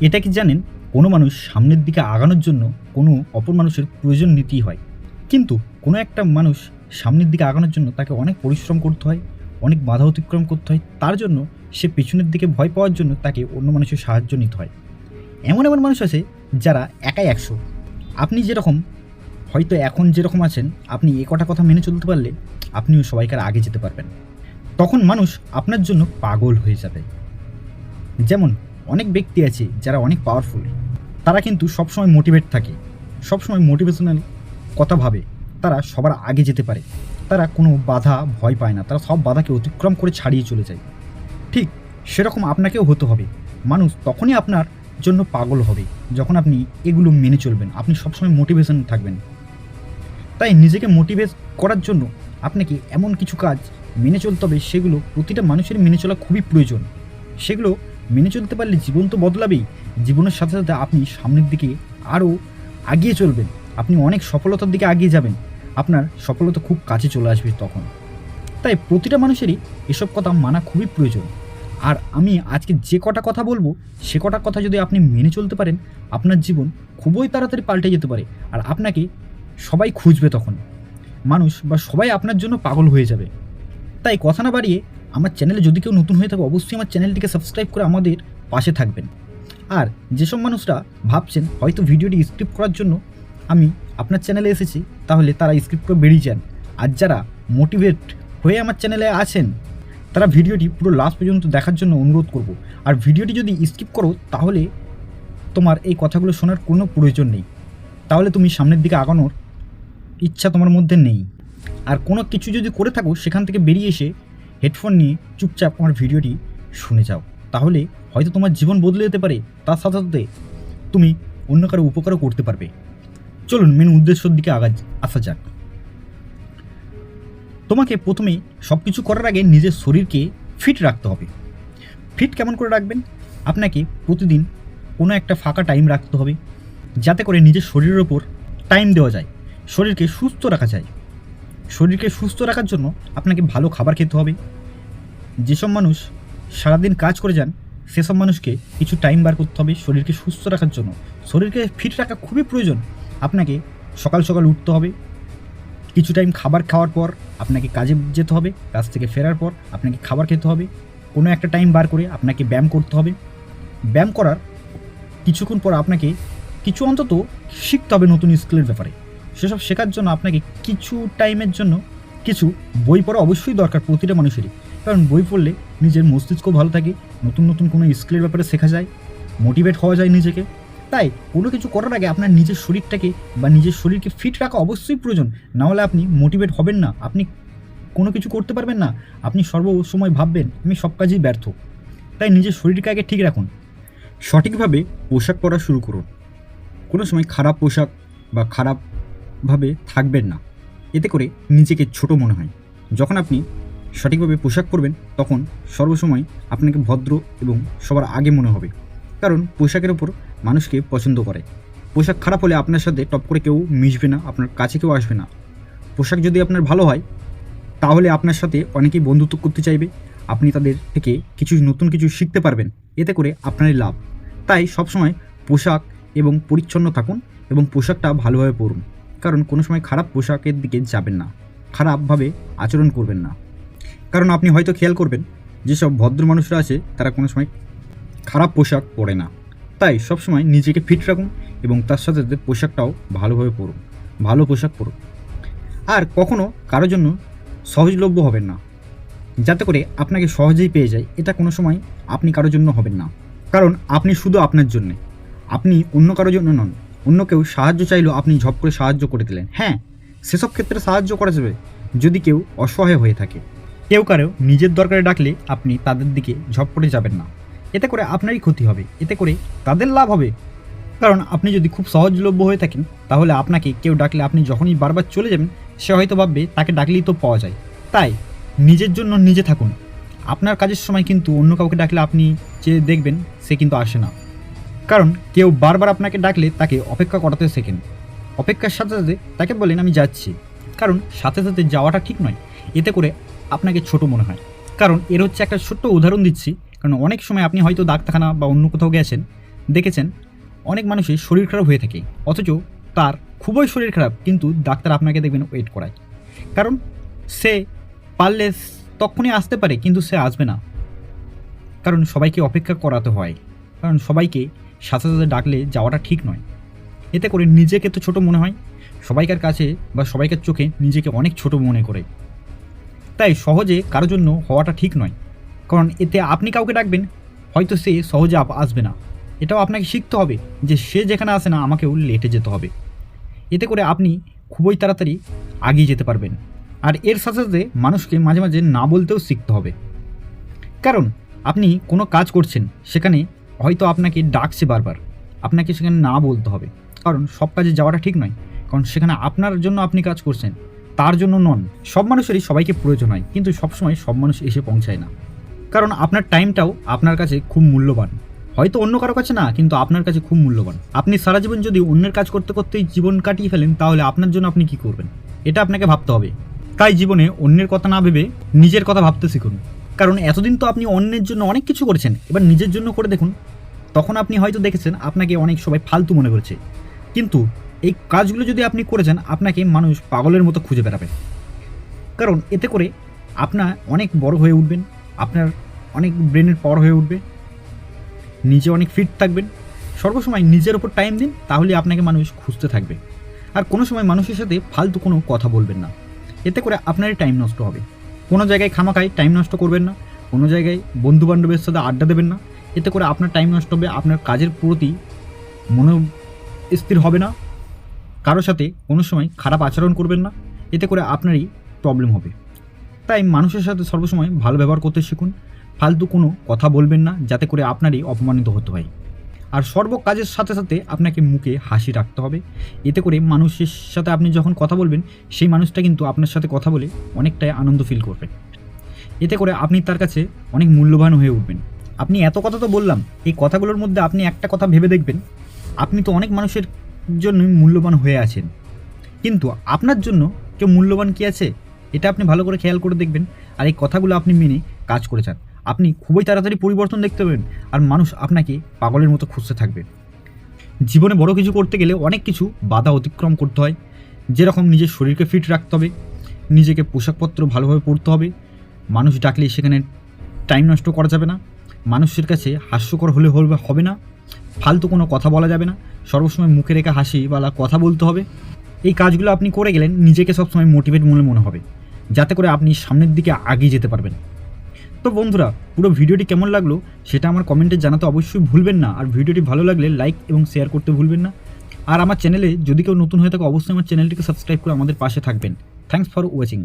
এটা কি জানেন? কোনো মানুষ সামনের দিকে আগানোর জন্য কোনো অপর মানুষের প্রয়োজন নিতেই হয়। কিন্তু কোনো একটা মানুষ সামনের দিকে আগানোর জন্য তাকে অনেক পরিশ্রম করতে হয়, অনেক বাধা অতিক্রম করতে হয়। তার জন্য সে পেছনের দিকে ভয় পাওয়ার জন্য তাকে অন্য মানুষের সাহায্য নিতে হয়। এমন এমন মানুষ আছে যারা একাই একশো। আপনি যেরকম, হয়তো এখন যেরকম আছেন, আপনি এ কটা কথা মেনে চলতে পারলে আপনিও সবাইকার আগে যেতে পারবেন। তখন মানুষ আপনার জন্য পাগল হয়ে যাবে। যেমন অনেক ব্যক্তি আছে যারা অনেক পাওয়ারফুল তারা কিন্তু সবসময় মোটিভেট থাকে, সবসময় মোটিভেশনাল কথা ভাবে। তারা সবার আগে যেতে পারে। তারা কোনো বাধা ভয় পায় না। তারা সব বাধাকে অতিক্রম করে ছাড়িয়ে চলে যায়। ঠিক সেরকম আপনাকেও হতে হবে। মানুষ তখনই আপনার জন্য পাগল হবে যখন আপনি এগুলো মেনে চলবেন। আপনি সবসময় মোটিভেশন থাকবেন। তাই নিজেকে মোটিভেট করার জন্য আপনাকে এমন কিছু কাজ মেনে চলতে হবে। সেগুলো প্রতিটা মানুষের মেনে চলা খুবই প্রয়োজন। সেগুলো মেনে চলতে পারলে জীবন তো বদলাবেই। জীবনের সাথে সাথে আপনি সামনের দিকে আরও আগিয়ে চলবেন। আপনি অনেক সফলতার দিকে আগিয়ে যাবেন। আপনার সফলতা খুব কাছে চলে আসবে তখন। তাই প্রতিটা মানুষেরই এসব কথা মানা খুবই প্রয়োজন। আর আমি আজকে যে কটা কথা বলব, সে কটা কথা যদি আপনি মেনে চলতে পারেন, আপনার জীবন খুবই তাড়াতাড়ি পাল্টে যেতে পারে। আর আপনাকে সবাই খুঁজবে তখন। মানুষ বা সবাই আপনার জন্য পাগল হয়ে যাবে। তাই কথা না বাড়িয়ে আমার চ্যানেলে যদি কেউ নতুন হয়ে থাকে, অবশ্যই আমার চ্যানেলটিকে সাবস্ক্রাইব করে আমাদের পাশে থাকবেন। আর যেসব মানুষরা ভাবছেন হয়তো ভিডিওটি স্ক্রিপ্ট করার জন্য আমি আপনার চ্যানেলে এসেছি, তাহলে তারা স্ক্রিপ্ট করে বেরিয়ে যান। আর যারা মোটিভেট হয়ে আমার চ্যানেলে আছেন, তারা ভিডিওটি পুরো লাস্ট পর্যন্ত দেখার জন্য অনুরোধ করব। আর ভিডিওটি যদি স্কিপ করো, তাহলে তোমার এই কথাগুলো শোনার কোনো প্রয়োজন নেই। তাহলে তুমি সামনের দিকে আগানোর ইচ্ছা তোমার মধ্যে নেই। আর কোনো কিছু যদি করে থাকো, সেখান থেকে বেরিয়ে এসে হেডফোন নিয়ে চুপচাপ আমার ভিডিওটি শুনে যাও। তাহলে হয়তো তোমার জীবন বদলে যেতে পারে, তার সাথে সাথে তুমি অন্য কারও উপকারও করতে পারবে। চলুন মেন উদ্দেশ্যর দিকে আগা আসা যাক। তোমাকে প্রথমে সব কিছু করার আগে নিজের শরীরকে ফিট রাখতে হবে। ফিট কেমন করে রাখবেন? আপনাকে প্রতিদিন কোনো একটা ফাঁকা টাইম রাখতে হবে, যাতে করে নিজের শরীরের ওপর টাইম দেওয়া যায়, শরীরকে সুস্থ রাখা যায়। শরীরকে সুস্থ রাখার জন্য আপনাকে ভালো খাবার খেতে হবে। যেসব মানুষ সারাদিন কাজ করে যান, সেসব মানুষকে কিছু টাইম বার করতে হবে শরীরকে সুস্থ রাখার জন্য। শরীরকে ফিট রাখা খুবই প্রয়োজন। আপনাকে সকাল সকাল উঠতে হবে। কিছু টাইম খাবার খাওয়ার পর আপনাকে কাজে যেতে হবে। কাজ থেকে ফেরার পর আপনাকে খাবার খেতে হবে। কোনো একটা টাইম বার করে আপনাকে ব্যায়াম করতে হবে। ব্যায়াম করার কিছুক্ষণ পর আপনাকে কিছু অন্তত শিখতে হবে নতুন স্কিলের ব্যাপারে। সেসব শেখার জন্য আপনাকে কিছু টাইমের জন্য কিছু বই পড়া অবশ্যই দরকার প্রতিটা মানুষেরই। কারণ বই পড়লে নিজের মস্তিষ্ক ভালো থাকে, নতুন নতুন কোনো স্কিলের ব্যাপারে শেখা যায়, মোটিভেট হওয়া যায় নিজেকে। তাই কোনো কিছু করার আগে আপনার নিজের শরীরটাকে বা নিজের শরীরকে ফিট রাখা অবশ্যই প্রয়োজন। না হলে আপনি মোটিভেট হবেন না। আপনি কোনো কিছু করতে পারবেন না। আপনি সর্বসময় ভাববেন, আমি সব কাজেই ব্যর্থ। তাই নিজের শরীরকে আগে ঠিক রাখুন। সঠিকভাবে পোশাক পরা শুরু করুন। কোনো সময় খারাপ পোশাক বা খারাপভাবে থাকবেন না। এতে করে নিজেকে ছোট মনে হয়। যখন আপনি সঠিকভাবে পোশাক পরবেন, তখন সর্বসময় আপনাকে ভদ্র এবং সবার আগে মনে হবে। কারণ পোশাকের ওপর মানুষকে পছন্দ করে। পোশাক খারাপ হলে আপনার সাথে টপ করে কেউ মিশবে না, আপনার কাছে কেউ আসবে না। পোশাক যদি আপনার ভালো হয়, তাহলে আপনার সাথে অনেকেই বন্ধুত্ব করতে চাইবে। আপনি তাদের থেকে কিছু নতুন কিছু শিখতে পারবেন। এতে করে আপনারই লাভ। তাই সবসময় পোশাক এবং পরিচ্ছন্ন থাকুন এবং পোশাকটা ভালোভাবে পরুন। কারণ কোনো সময় খারাপ পোশাকের দিকে যাবেন না, খারাপভাবে আচরণ করবেন না। কারণ আপনি হয়তো খেয়াল করবেন, যেসব ভদ্র মানুষরা আছে, তারা কোনো সময় খারাপ পোশাক পরে না। তাই সবসময় নিজেকে ফিট রাখুন এবং তার সাথে সাথে পোশাকটাও ভালোভাবে পরুন, ভালো পোশাক পরুন। আর কখনও কারোর জন্য সহজলভ্য হবেন না। যাতে করে আপনাকে সহজেই পেয়ে যায়, এটা কোনো সময় আপনি কারোর জন্য হবেন না। কারণ আপনি শুধু আপনার জন্যে, আপনি অন্য কারোর জন্য নন। অন্য কেউ সাহায্য চাইলেও আপনি ঝপ করে সাহায্য করে দিলেন। হ্যাঁ সেসব ক্ষেত্রে সাহায্য করা যাবে যদি কেউ অসহায় হয়ে থাকে। কেউ কারও নিজের দরকারে ডাকলে আপনি তাদের দিকে ঝপ করে যাবেন না। এতে করে আপনারই ক্ষতি হবে, এতে করে তাদের লাভ হবে। কারণ আপনি যদি খুব সহজলভ্য হয়ে থাকেন, তাহলে আপনাকে কেউ ডাকলে আপনি যখনই বারবার চলে যাবেন, সে হয়তো ভাববে তাকে ডাকলেই তো পাওয়া যায়। তাই নিজের জন্য নিজে থাকুন। আপনার কাজের সময় কিন্তু অন্য কাউকে ডাকলে আপনি যে দেখবেন, সে কিন্তু আসে না। কারণ কেউ বারবার আপনাকে ডাকলে তাকে অপেক্ষা করাতে শেখেন। অপেক্ষার সাথে সাথে তাকে বলেন, আমি যাচ্ছি। কারণ সাথে সাথে যাওয়াটা ঠিক নয়। এতে করে আপনাকে ছোট মনে হয়। কারণ এর হচ্ছে একটা ছোট্ট উদাহরণ দিচ্ছি। কারণ অনেক সময় আপনি হয়তো ডাক্তারখানা বা অন্য কোথাও গেছেন, দেখেছেন, অনেক মানুষের শরীর খারাপ হয়ে থাকে। অথচ তার খুবই শরীর খারাপ, কিন্তু ডাক্তার আপনাকে দেখবেন ওয়েট করায়। কারণ সে পারলে তখনই আসতে পারে, কিন্তু সে আসবে না। কারণ সবাইকে অপেক্ষা করাতে হয়। কারণ সবাইকে সাথে সাথে ডাকলে যাওয়াটা ঠিক নয়। এতে করে নিজেকে তো ছোট মনে হয়, সবাইকার কাছে বা সবাইকার চোখে নিজেকে অনেক ছোট মনে করে। তাই সহজে কারোর জন্য হওয়াটা ঠিক নয়, কারণ এতে আপনি কাউকে ডাকবেন, হয়তো সে সহজে আসবে না। এটাও আপনাকে শিখতে হবে যে সে যেখানে আসে না, আমাকেও লেটে যেতে হবে। এতে করে আপনি খুবই তাড়াতাড়ি আগিয়ে যেতে পারবেন। আর এর সাথে সাথে মানুষকে মাঝে মাঝে না বলতেও শিখতে হবে। কারণ আপনি কোনো কাজ করছেন, সেখানে হয়তো আপনাকে ডাকছে বারবার। আপনাকে সেখানে না বলতে হবে। কারণ সব কাজে যাওয়াটা ঠিক নয়। কারণ সেখানে আপনার জন্য আপনি কাজ করছেন, তার জন্য নন। সব মানুষেরই সবাইকে প্রয়োজন হয়, কিন্তু সবসময় সব মানুষ এসে পৌঁছায় না। কারণ আপনার টাইমটাও আপনার কাছে খুব মূল্যবান। হয়তো অন্য কারও কাছে না, কিন্তু আপনার কাছে খুব মূল্যবান। আপনি সারা জীবন যদি অন্যের কাজ করতে করতেই জীবন কাটিয়ে ফেলেন, তাহলে আপনার জন্য আপনি কি করবেন? এটা আপনাকে ভাবতে হবে। তাই জীবনে অন্যের কথা না ভেবে নিজের কথা ভাবতে শিখুন। কারণ এতদিন তো আপনি অন্যের জন্য অনেক কিছু করেছেন। এবার নিজের জন্য করে দেখুন তখন আপনি হয়তো দেখেছেন, আপনাকে অনেক সবাই ফালতু মনে করেছে কিন্তু এই কাজগুলো যদি আপনি করেছেন আপনাকে মানুষ পাগলের মতো খুঁজে বেড়াবে। কারণ এতে করে আপনার অনেক বড় হয়ে উঠবেন, আপনার অনেক ব্রেনের পাওয়ার হয়ে উঠবে, নিজে অনেক ফিট থাকবেন। সর্বসময় নিজের ওপর টাইম দিন, তাহলে আপনাকে মানুষ খুঁজতে থাকবে। আর কোনো সময় মানুষের সাথে ফালতু কোনো কথা বলবেন না। এতে করে আপনারই টাইম নষ্ট হবে। কোনো জায়গায় খামাখাই টাইম নষ্ট করবেন না। কোনো জায়গায় বন্ধু বান্ধবের সাথে আড্ডা দেবেন না। এতে করে আপনার টাইম নষ্ট হবে, আপনার কাজের প্রতি মনো স্থির হবে না। কারোর সাথে কোনো সময় খারাপ আচরণ করবেন না, এতে করে আপনারই প্রবলেম হবে। তাই মানুষের সাথে সর্বসময় ভালো ব্যবহার করতে শিখুন, ফালতু কোনো কথা বলবেন না, যাতে করে আপনারই অপমানিত হতে হয়। আর সর্ব কাজের সাথে সাথে আপনাকে মুখে হাসি রাখতে হবে, এতে করে মানুষের সাথে আপনি যখন কথা বলবেন, সেই মানুষটা কিন্তু আপনার সাথে কথা বলে অনেকটাই আনন্দ ফিল করবে এতে করে আপনি তার কাছে অনেক মূল্যবান হয়ে উঠবেন। আপনি এত কথা তো বললাম, এই কথাগুলোর মধ্যে আপনি একটা কথা ভেবে দেখবেন, আপনি তো অনেক মানুষের জন্যই মূল্যবান হয়ে আছেন। কিন্তু আপনার জন্য কেউ মূল্যবান কি আছে? এটা আপনি ভালো করে খেয়াল করে দেখবেন, আর এই কথাগুলো আপনি মেনে কাজ করে যান। আপনি খুবই তাড়াতাড়ি পরিবর্তন দেখতে পাবেন, আর মানুষ আপনাকে পাগলের মতো খুঁজতে থাকবে। জীবনে বড় কিছু করতে গেলে অনেক কিছু বাধা অতিক্রম করতে হয়। যেরকম নিজের শরীরকে ফিট রাখতে হবে, নিজেকে পোশাকপত্র ভালোভাবে পরতে হবে। মানুষ ডাকলে সেখানে টাইম নষ্ট করা যাবে না। মানুষের কাছে হাস্যকর হলে হবে হবে না, ফালতু কোনো কথা বলা যাবে না, সর্বসময় মুখে রেখে হাসি বালা কথা বলতে হবে। এই কাজগুলো আপনি করে গেলেন, নিজেকে সবসময় মোটিভেট মনে মনে হবে, যাতে করে আপনি সামনের দিকে আগিয়ে যেতে পারবেন। তো বন্ধুরা, পুরো ভিডিওটি কেমন লাগল সেটা আমার কমেন্টে জানাতে অবশ্যই ভুলবেন না, আর ভিডিওটি ভালো লাগলে লাইক এবং শেয়ার করতে ভুলবেন না। আর আমার চ্যানেলে যদি কেউ নতুন হয়ে থাকে, অবশ্যই আমার চ্যানেলটিকে সাবস্ক্রাইব করে আমাদের পাশে থাকবেন। Thanks for watching